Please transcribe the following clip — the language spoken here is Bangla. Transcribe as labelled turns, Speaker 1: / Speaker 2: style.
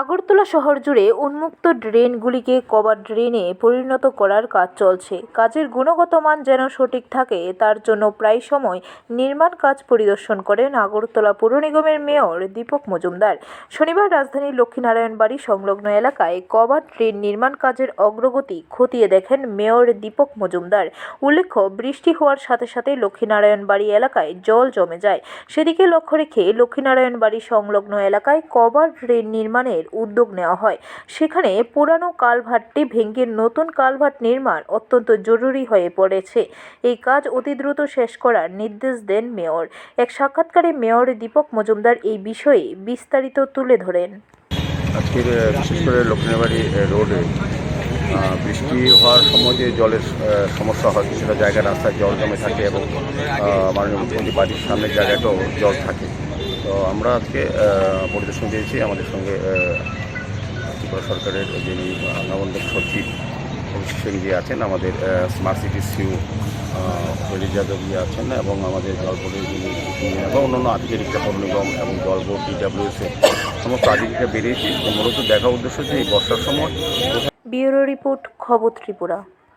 Speaker 1: আগরতলা শহর জুড়ে উন্মুক্ত ড্রেনগুলিকে কভার ড্রেনে পরিণত করার কাজ চলছে। কাজের গুণগত মান যেন সঠিক থাকে, তার জন্য প্রায় সময় নির্মাণ কাজ পরিদর্শন করেন আগরতলা পুর নিগমের মেয়র দীপক মজুমদার। শনিবার রাজধানীর লক্ষ্মীনারায়ণ বাড়ি সংলগ্ন এলাকায় কভার ড্রেন নির্মাণ কাজের অগ্রগতি খতিয়ে দেখেন মেয়র দীপক মজুমদার। উল্লেখ্য, বৃষ্টি হওয়ার সাথে সাথে লক্ষ্মীনারায়ণ বাড়ি এলাকায় জল জমে যায়। সেদিকে লক্ষ্য রেখে লক্ষ্মীনারায়ণ বাড়ি সংলগ্ন এলাকায় কভার ড্রেন নির্মাণের উদ্যোগ নেওয়া হয়। সেখানে পুরানো কালভার্টটি ভেঙে নতুন কালভার্ট নির্মাণ অত্যন্ত জরুরি হয়ে পড়েছে। এই কাজ অতি দ্রুত শেষ করার নির্দেশ দেন মেয়র। এক সাক্ষাৎকারে মেয়র দীপক মজুমদার এই বিষয়ে বিস্তারিত তুলে ধরেন।
Speaker 2: আজকের বিশেষ করে লক্ষ্মীবাড়ি রোডে বৃষ্টি হওয়ার সময় যে জলের সমস্যা হয় কিছুটা জায়গায় রাস্তায় জল জমে থাকে এবং মাননীয় মুখ্যমন্ত্রী বাড়ির সামনের জায়গাটাও জল থাকে। তো আমরা আজকে পরিদর্শন দিয়েছি আমাদের সঙ্গে ত্রিপুরা সরকারের যিনি আহ, নবন্দক সচিব অভিষেক সেনজি আছেন। আমাদের smart city CEO Holi Yadav ইয়ে আছেন এবং আমাদের জল বোর্ডের যিনি এবং অন্যান্য আধিকারিকরা পৌর নিগম এবং জল বোর্ড ডিডাব্লিউএসএ সমস্ত আধিকারিকরা বেরিয়েছি। মূলত দেখা উদ্দেশ্য যে এই বর্ষার সময়।
Speaker 1: ব্যুরো রিপোর্ট খবর ত্রিপুরা।